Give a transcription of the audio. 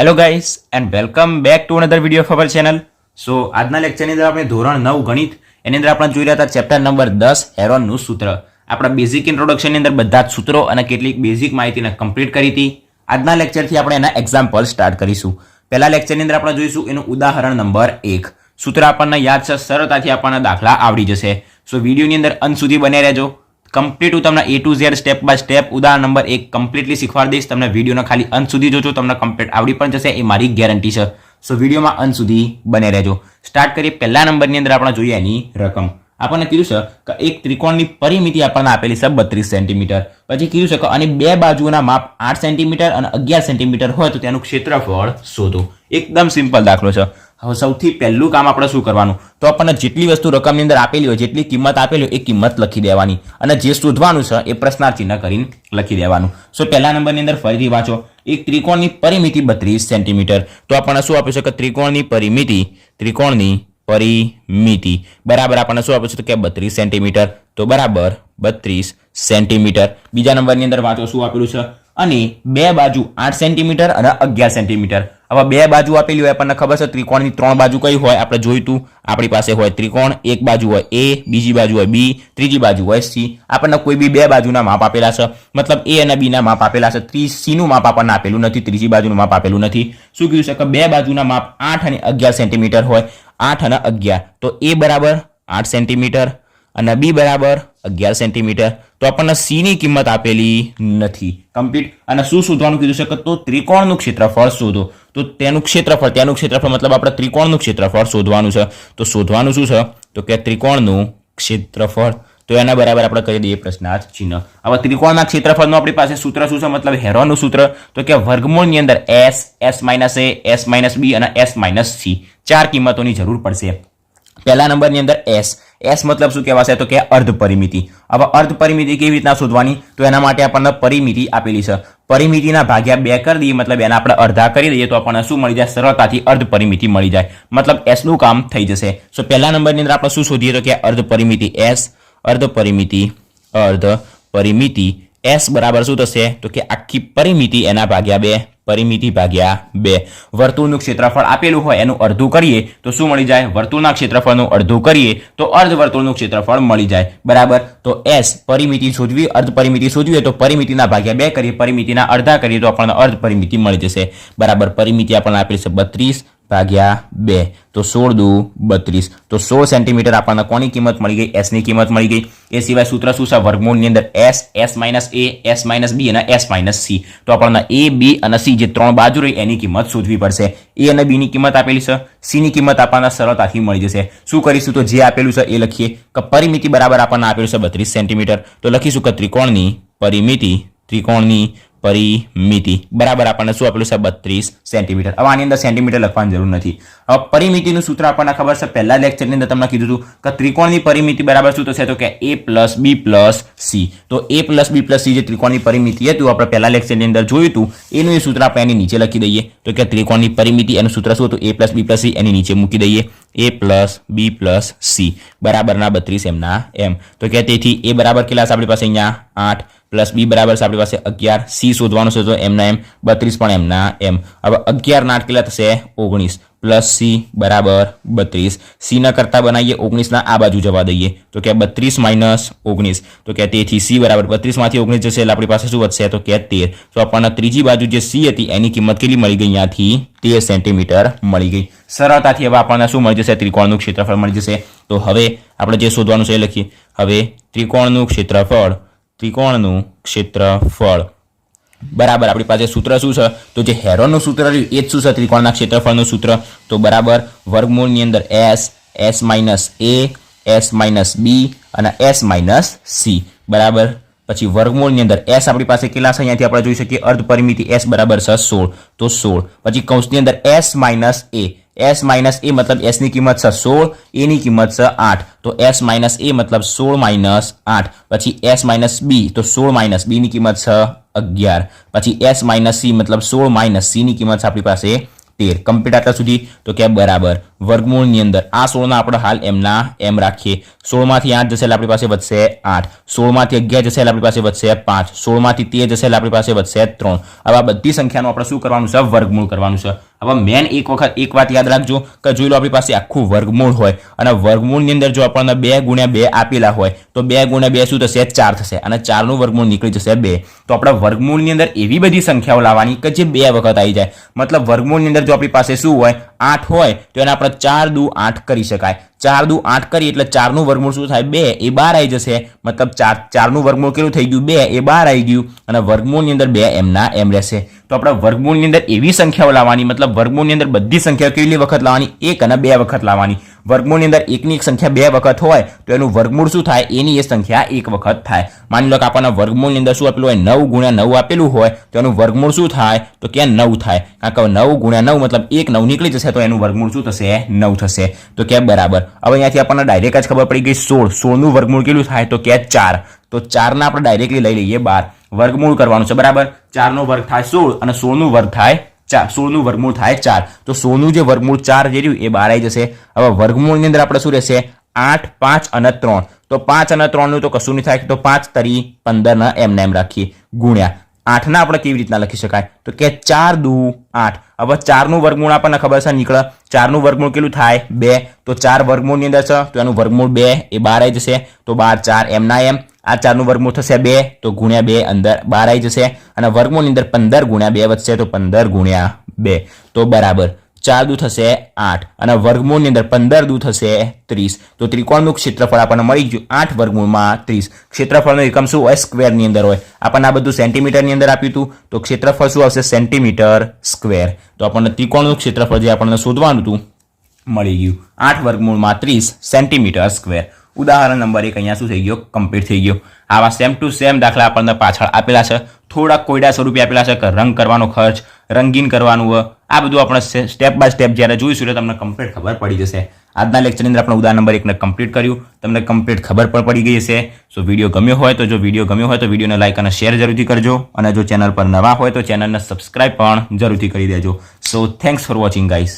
Hello guys and welcome back to another video of channel so આજના લેક્ચરની અંદર આપણે ધોરણ નવ ગણિત, એની અંદર આપણે જોઈ રહ્યા હતા ચેપ્ટર નંબર દસ હેરોનનું સૂત્ર. આપણા બેઝિક ઇન્ટ્રોડક્શનની અંદર બધા જ સૂત્રો અને કેટલીક બેઝિક માહિતીને કમ્પ્લીટ કરી હતી. આજના લેક્ચરથી આપણે એના એક્ઝામ્પલ સ્ટાર્ટ કરીશું. પહેલા લેક્ચરની અંદર આપણે જોઈશું એનું ઉદાહરણ નંબર એક. સૂત્ર આપણને યાદ છે, સરળતાથી આપણને દાખલા આવડી જશે. સો વિડીયોની અંદર અંત સુધી બને રહેજો. કમ્પ્લીટ હું તમને A to Z step by step ઉદાહરણ નંબર એક કમ્પ્લીટલી શીખવાડી દઈશ. તમને વિડીયોના ખાલી અંત સુધી જોજો. તમને કમ્પ્લીટ આવડી પણ જશે. એ મારી ગેરંટી છે. સો વિડીયોમાં અંત સુધી બને રહેજો. સ્ટાર્ટ કરીએ પહેલા નંબરની અંદર આપણે જોઈએ એની રકમ. આપણને કીધું છે કે એક ત્રિકોણની પરિમિતિ આપણને આપેલી છે બત્રીસ સેન્ટીમીટર. પછી કીધું છે કે અને બે બાજુના માપ આઠ સેન્ટીમીટર અને અગિયાર સેન્ટીમીટર હોય તો તેનું ક્ષેત્રફળ શોધો. એકદમ સિમ્પલ દાખલો છે. હવે સૌથી પહેલું કામ આપણે શું કરવાનું? તો આપણને જેટલી વસ્તુ રકમની અંદર આપેલી હોય, જેટલી કિંમત આપેલી હોય, એ કિંમત લખી દેવાની. અને જે શોધવાનું છે, એ પ્રશ્નાર્થ ચિહ્ન કરીને લખી દેવાનું. સો પહેલા નંબરની અંદર ફરીથી વાંચો. એક ત્રિકોણની પરિમિતિ બત્રીસ સેન્ટીમીટર. તો આપણને શું આપ્યું છે કે ત્રિકોણની પરિમિતિ ત્રિકોણની પરિમિતિ. બરાબર, આપણને શું આપ્યું છે કે બત્રીસ સેન્ટીમીટર. તો બરાબર, બત્રીસ સેન્ટીમીટર. બીજા નંબરની અંદર વાંચો શું આપેલું છે? અને બે બાજુ આઠ સેન્ટીમીટર અને અગિયાર સેન્ટીમીટર. હવે બે બાજુ આપેલી હોય, આપણને ખબર છે, ત્રિકોણની ત્રણ બાજુ કઈ હોય, આપણે જોઈતું. આપણી પાસે હોય ત્રિકોણ, એક બાજુ હોય એ બીજી બાજુ હોય બી ત્રીજી બાજુ હોય સી આપણને કોઈ બી બે બાજુના માપ આપેલા છે. મતલબ એ અને બીના માપ આપેલા છે. ત્રી સીનું માપ આપણને આપેલું નથી, ત્રીજી બાજુનું માપ આપેલું નથી. શું કીધું છે કે બે બાજુના માપ આઠ અને અગિયાર સેન્ટીમીટર હોય? આઠ અને અગિયાર. તો એ બરાબર આઠ સેન્ટીમીટર અને બી બરાબર અગિયાર સેન્ટીમીટર તો આપણને સી ની કિંમત આપેલી નથી. કમ્પ્લીટ અને શું શોધવાનું કીધું છે કે તો ત્રિકોણનું ક્ષેત્રફળ શોધો. તો તેનું ક્ષેત્રફળ તેનું ક્ષેત્રફળ મતલબ આપણે ત્રિકોણનું ક્ષેત્રફળ શોધવાનું છે. તો શોધવાનું શું છે? તો કે ત્રિકોણનું ક્ષેત્રફળ. તો એના બરાબર આપણે કરી દઈએ પ્રશ્નાર્થ ચિહ્ન. હવે ત્રિકોણના ક્ષેત્રફળનું આપણી પાસે સૂત્ર શું છે? મતલબ હેરોનું સૂત્ર. તો કે વર્ગમૂળની અંદર S S minus A S minus B અને એસ માઇનસ સી ચાર કિંમતોની જરૂર પડશે. પહેલા નંબરની અંદર એસ એસ મતલબ શું કહેવાશે? તો કે અર્ધ પરિમિતિ હવે અર્ધ પરિમિતિ કેવી રીતના શોધવાની? તો એના માટે આપણને પરિમિતિ આપેલી છે. પરિમિતિના ભાગ્યા બે કરી દઈએ, મતલબ એના આપણે અડધા કરી દઈએ, તો આપણને શું મળી જાય? સરળતાથી અર્ધ પરિમિતિ મળી જાય. મતલબ એસનું કામ થઈ જશે. સો પહેલા નંબરની અંદર આપણે શું શોધીએ? તો કે અર્ધ પરિમિતિ એસ અર્ધ પરિમિતિ અર્ધ પરિમિતિ એસ બરાબર શું થશે? તો કે આખી પરિમિતિ એના ભાગ્યા બે. પરિમિતિ ભાગ્યા બે. વર્તુળનું ક્ષેત્રફળ આપેલું હોય એનું અડધું કરીએ તો શું મળી જાય? વર્તુળના ક્ષેત્રફળનું અડધું કરીએ તો અર્ધ વર્તુળનું ક્ષેત્રફળ મળી જાય. બરાબર? તો એસ પરિમિતિ શોધવી, અર્ધ પરિમિતિ શોધવી તો પરિમિતિના ભાગ્યા બે કરીએ. પરિમિતિના અડધા કરીએ તો આપણને અર્ધ પરિમિતિ મળી જશે. બરાબર? પરિમિતિ આપણને આપેલી છે બત્રીસ. ભાગ્યા બે. તો સોળ દુ બત્રીસ. તો સોળ સેન્ટીમીટર આપણને કોની કિંમત મળી ગઈ? એસની કિંમત મળી ગઈ. એ સિવાય સૂત્ર શું છે વર્ગમૂળની અંદર S S minus A S minus B અને એસ માઇનસ સી તો આપણને એ બી અને સી જે ત્રણ બાજુ રહી એની કિંમત શોધવી પડશે. એ અને બીની કિંમત આપેલી છે. સીની કિંમત આપણને સરળતાથી મળી જશે. શું કરીશું તો જે આપેલું છે એ લખીએ. કે પરિમિતિ બરાબર આપણને આપેલું છે બત્રીસ સેન્ટીમીટર તો લખીશું કે ત્રિકોણની પરિમિતિ, ત્રિકોણની પરિમિતિ. બરાબર, આપણને શું આપેલું છે? બત્રીસ સેન્ટીમીટર. હવે આની અંદર સેન્ટીમીટર લખવાની જરૂર નથી. પરિમિતિનું સૂત્ર આપણને ખબર છે, પહેલા લેક્ચરની અંદર તમને કીધું હતું કે ત્રિકોણની પરિમિતિ બરાબર શું થશે? તો કે A plus B plus C તો A plus B plus C જે ત્રિકોણની પરિમિતિ હતું, આપણે પહેલા લેક્ચરની અંદર જોયું હતું, એનું એ સૂત્ર આપણે એની નીચે લખી દઈએ. તો કે ત્રિકોણની પરિમિતિ એનું સૂત્ર શું હતું? A plus B plus C એની નીચે મૂકી દઈએ. A plus B plus C બરાબરના બત્રીસ એમના એમ. તો કે તેથી એ બરાબર કેટલા આપણી પાસે અહીંયા આઠ પ્લસ બી બરાબર છે, આપણી પાસે અગિયાર. સી શોધવાનું છે તો એમના એમ, બત્રીસ પણ એમના એમ. હવે અગિયારના આઠ કેટલા થશે? ઓગણીસ. પ્લસ સી બરાબર બત્રીસ. સીના કરતાં બનાવીએ ઓગણીસના આ બાજુ જવા દઈએ. તો કે બત્રીસ માઇનસ ઓગણીસ. તો કે તેથી સી બરાબર બત્રીસમાંથી ઓગણીસ જશે, એટલે આપણી પાસે શું વધશે? તો કે તેર. તો આપણને ત્રીજી બાજુ જે સી હતી, એની કિંમત કેટલી મળી ગઈ અહીંયાથી? તેર સેન્ટીમીટર મળી ગઈ. સરળતાથી હવે આપણને શું મળી જશે? ત્રિકોણનું ક્ષેત્રફળ મળી જશે. તો હવે આપણે જે શોધવાનું છે એ લખીએ. હવે ત્રિકોણનું ક્ષેત્રફળ ત્રિકોણનું ક્ષેત્રફળ. બરાબર, આપણી પાસે સૂત્ર શું છે? તો જે હેરોનું સૂત્ર રહ્યું એ જ શું છે? ત્રિકોણના ક્ષેત્રફળનું સૂત્ર. તો બરાબર, વર્ગમૂળની અંદર S S minus A, S minus B અને એસ માઇનસ સી. બરાબર? પછી વર્ગમૂળની અંદર એસ આપણી પાસે કેટલા છે? અહીંયાથી આપણે જોઈ શકીએ અર્ધ પરિમિતિ એસ બરાબર છે સોળ. તો સોળ. પછી કૌંસની અંદર S minus A. S minus A મતલબ એસની કિંમત છે સોળ એની કિંમત છે આઠ. તો એસ માઇનસ એ મતલબ સોળ માઇનસ આઠ. પછી એસ માઇનસ બી તો સોળ માઇનસ બીની કિંમત છે અગિયાર. પછી એસ માઇનસ સી મતલબ સોળ માઇનસ સીની કિંમત છે આપણી પાસે તેર. કમ્પ્લીટ આટલા સુધી? તો કે બરાબર. વર્ગમૂળની અંદર આ સોળના આપણે હાલ એમના એમ રાખીએ. સોળમાંથી આઠ જશે એટલે આપણી પાસે વધશે આઠ. સોળમાંથી અગિયાર જશે એટલે આપણી પાસે વધશે પાંચ. સોળમાંથી તેર જશે એટલે આપણી પાસે વધશે ત્રણ. હવે આ બધી સંખ્યાનું આપણે શું કરવાનું છે? વર્ગમૂળ કરવાનું છે. હવે મેન એક વખત, એક વાત યાદ રાખજો કે જોઈ લો આપણી પાસે આખું વર્ગમૂળ હોય અને વર્ગમૂળની અંદર જો આપણને બે ગુણ્યા બે આપેલા હોય, તો બે ગુણ્યા બે શું થશે? ચાર થશે અને ચારનું વર્ગમૂળ નીકળી જશે બે. તો આપણા વર્ગમૂળની અંદર એવી બધી સંખ્યાઓ લાવવાની કે જે બે વખત આવી જાય. મતલબ વર્ગમૂળની અંદર જો આપણી પાસે શું હોય? આઠ હોય, તો એને આપણે ચાર દુ આઠ કરી શકાય. ચાર દુ આઠ કરી એટલે ચારનું વર્ગમૂળ શું થાય? બે. એ બાર આવી જશે. મતલબ ચાર, ચારનું વર્ગમૂળ કેટલું થઈ ગયું? બે. એ બાર આવી ગયું. અને વર્ગમૂળની અંદર બે એમના એમ રહેશે. તો આપણે વર્ગમૂળની અંદર એવી સંખ્યાઓ લાવવાની, મતલબ વર્ગમૂળની અંદર બધી સંખ્યાઓ કેટલી વખત લાવવાની? એક અને બે વખત લાવવાની. વર્ગમૂળની અંદર એકની એક સંખ્યા બે વખત હોય, તો એનું વર્ગમૂળ શું થાય? એની એ સંખ્યા એક વખત થાય. માની લો કે આપણને વર્ગમૂળની અંદર શું આપેલું હોય? નવ ગુણ્યા નવ આપેલું હોય, તો એનું વર્ગમૂળ શું થાય? તો કે નવ થાય. કારણ કે નવ ગુણ્યા નવ મતલબ એક નવ નીકળી જશે, તો એનું વર્ગમૂળ શું થશે? નવ થશે. તો કે બરાબર. હવે અહીંયાથી આપણને ડાયરેક્ટ જ ખબર પડી ગઈ સોળ. સોળનું વર્ગમૂળ કેટલું થાય? તો કે ચાર. તો ચારના આપણે ડાયરેક્ટલી લઈ લઈએ બાર. વર્ગમૂળ કરવાનું છે, બરાબર? ચારનો વર્ગ થાય સોળ અને સોળનું વર્ગ થાય ચાર, સોળનું વર્ગમૂળ થાય ચાર. તો સોળનું જે વર્ગમૂળ ચાર જે રહ્યું, એ બહાર આવી જશે. હવે વર્ગમૂળની અંદર આપણે શું રહેશે? આઠ, પાંચ અને ત્રણ. તો પાંચ અને ત્રણનું તો કશું નહીં થાય. તો પાંચ તરી પંદરના એમને એમ રાખીએ. ગુણ્યા. આઠના આપણે કેવી રીતના લખી શકાય? તો કે ચાર દુ આઠ. હવે ચારનું વર્ગમૂળ આપણને ખબર છે, નીકળે. ચારનું વર્ગમૂળ કેટલું થાય? બે. તો ચાર વર્ગમૂળની અંદર છે, તો એનું વર્ગમૂળ બે, એ બાર આવી જશે. તો બાર, ચાર એમના એમ. આ ચારનું વર્ગમૂળ થશે બે, તો ગુણ્યા બે અંદર બાર આવી જશે અને વર્ગમૂળની અંદર પંદર ગુણ્યા બે વધશે, તો પંદર ગુણ્યા બે. તો બરાબર ચાર દુ થશે આઠ અને વર્ગમૂળની અંદર પંદર દુ થશે ત્રીસ. તો ત્રિકોણનું ક્ષેત્રફળ આપણને મળી ગયું આઠ વર્ગમૂળમાં ત્રીસ. ક્ષેત્રફળનો એકમ શું હોય? સ્ક્વેરની અંદર હોય. આપણને આ બધું સેન્ટીમીટરની અંદર આપ્યું હતું. તો ક્ષેત્રફળ શું આવશે? Centimetre square. તો આપણને ત્રિકોણનું ક્ષેત્રફળ જે આપણને શોધવાનું હતું, મળી ગયું. આઠ વર્ગમૂળમાં ત્રીસ સેન્ટીમીટર સ્ક્વેર. ઉદાહરણ નંબર એક અહીંયા શું થઈ ગયો? કમ્પ્લીટ થઈ ગયો. આવા સેમ ટુ સેમ દાખલા આપણને પાછળ આપેલા છે. થોડા કોયડા સ્વરૂપે આપેલા છે કે રંગ કરવાનો ખર્ચ, રંગીન કરવાનું આ બધું આપણે સ્ટેપ બાય સ્ટેપ જ્યારે જોઈશું એટલે તમને કમ્પ્લીટ ખબર પડી જશે. આજના લેક્ચરની અંદર આપણે ઉદાહરણ નંબર એકને કમ્પ્લીટ કર્યું. તમને કમ્પ્લીટ ખબર પણ પડી ગઈ હશે. સો વીડિયો ગમ્યો હોય તો જો વીડિયો ગમ્યો હોય તો વિડીયોને લાઇક અને શેર જરૂરથી કરજો. અને જો ચેનલ પર નવા હોય તો ચેનલને સબસ્ક્રાઇબ પણ જરૂરથી કરી દેજો. So thanks for watching guys